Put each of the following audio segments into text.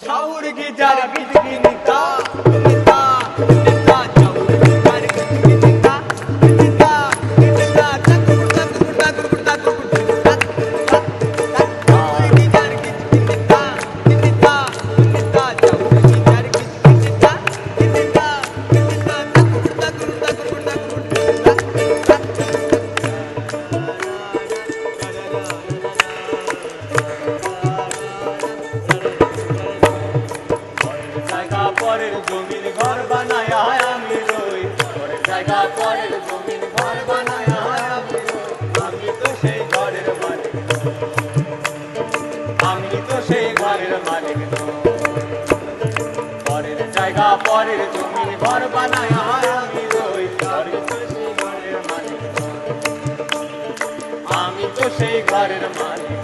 Sour geyser বিজলি নিতা আমি আমি তো সেই ঘরের মালিক।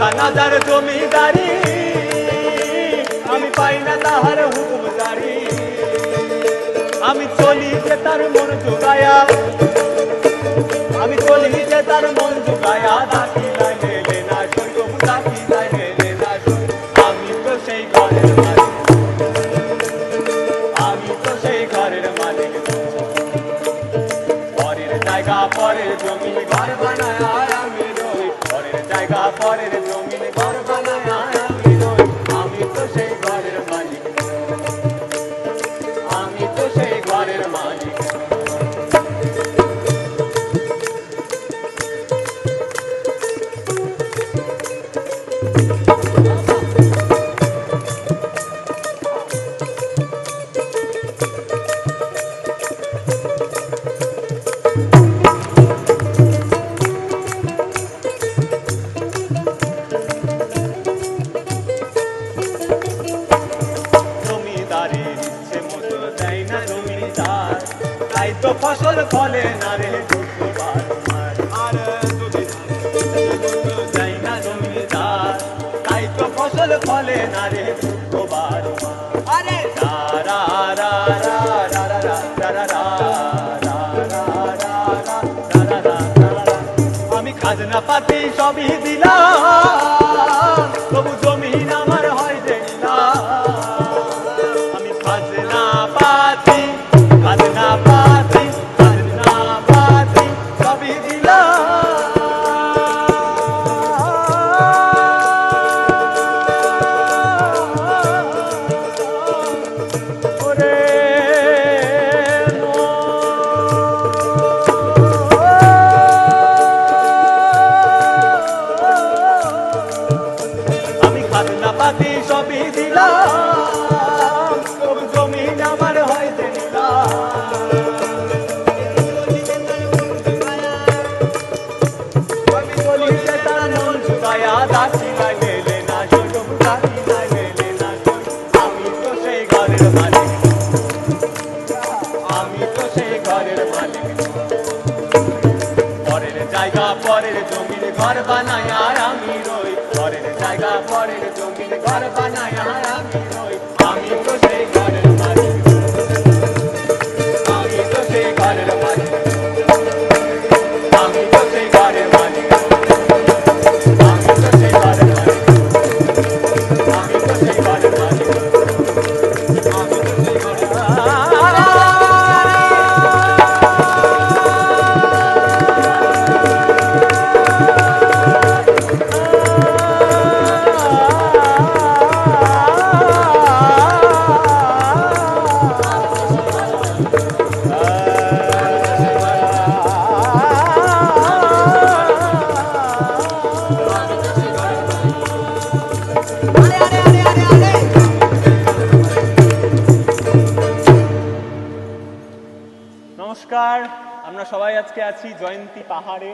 কানাদার জমিদারি আমি পাই না তাহার হুকুমদারি। আমি চলি যে তার মন জোগায়া ফসল ফলে না রে আর যাই না তাই তো ফসল ফলে না রে আরে রা রা রা রা রা রা রা আমি খাজনা পাতি সবই দিলাম জায়গা পরের জমির ঘর বানায় আর আমি রই। পরের জায়গা পরের জমির ঘর বানায় আজকে আছি জয়ন্তী পাহাড়ে।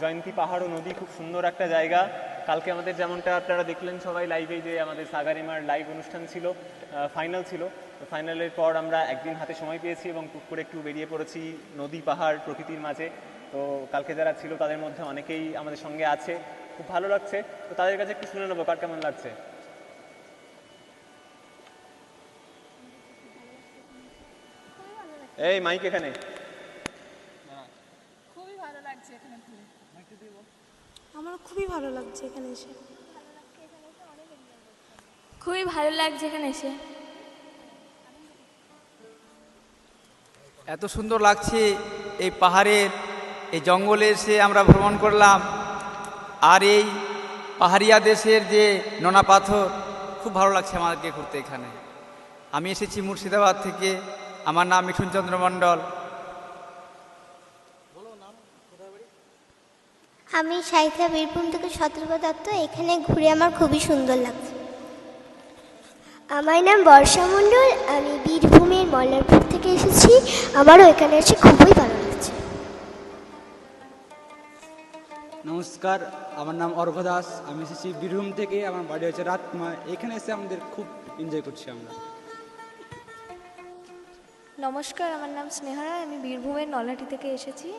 জয়ন্তী পাহাড় ও নদী খুব সুন্দর একটা জায়গা। কালকে আমাদের যেমনটা আপনারা দেখলেন সবাই লাইভে যে আমাদের সাগারিমার লাইভ অনুষ্ঠান ছিল ফাইনাল ছিল। তো ফাইনালের পর আমরা একদিন হাতে সময় পেয়েছি এবং টুক করে একটু বেরিয়ে পড়েছি নদী, পাহাড় প্রকৃতির মাঝে। তো কালকে যারা ছিল তাদের মধ্যে অনেকেই আমাদের সঙ্গে আছে। খুব ভালো লাগছে। তো তাদের কাছে একটু শুনে নেব, কার কেমন লাগছে? এই মাইক এখানে খুবই ভালো লাগছে এখানে ঘুরে আমার খুবই ভালো লাগছে এখানে এসে। খুবই ভালো লাগছে এখানে এসে। এত সুন্দর লাগছে এই পাহাড়ের এই জঙ্গলে এসে আমরা ভ্রমণ করলাম। আর এই পাহাড়িয়া দেশের যে নোনা পাথর খুব ভালো লাগছে আমাদেরকে ঘুরতে এখানে। আমি এসেছি মুর্শিদাবাদ থেকে। আমার নাম মিঠুন চন্দ্র মণ্ডল। আমি সাহিত্যা বীরভূম থেকে সতর্ক দত্ত। এখানে ঘুরে আমার খুবই সুন্দর লাগছে। আমার নাম বর্ষা মণ্ডল। আমি বীরভূমের মল্লারপুর থেকে এসেছি। আমারও এখানে এসে খুবই ভালো লাগছে। নমস্কার আমার নাম অর্ঘ দাস। আমি এসেছি বীরভূম থেকে। আমার বাড়ি হচ্ছে রাতমা। এখানে এসে আমাদের খুব এনজয় করছি আমরা। নমস্কার আমার নাম স্নেহারা আমি বীরভূমের নলহাটি থেকে এসেছি।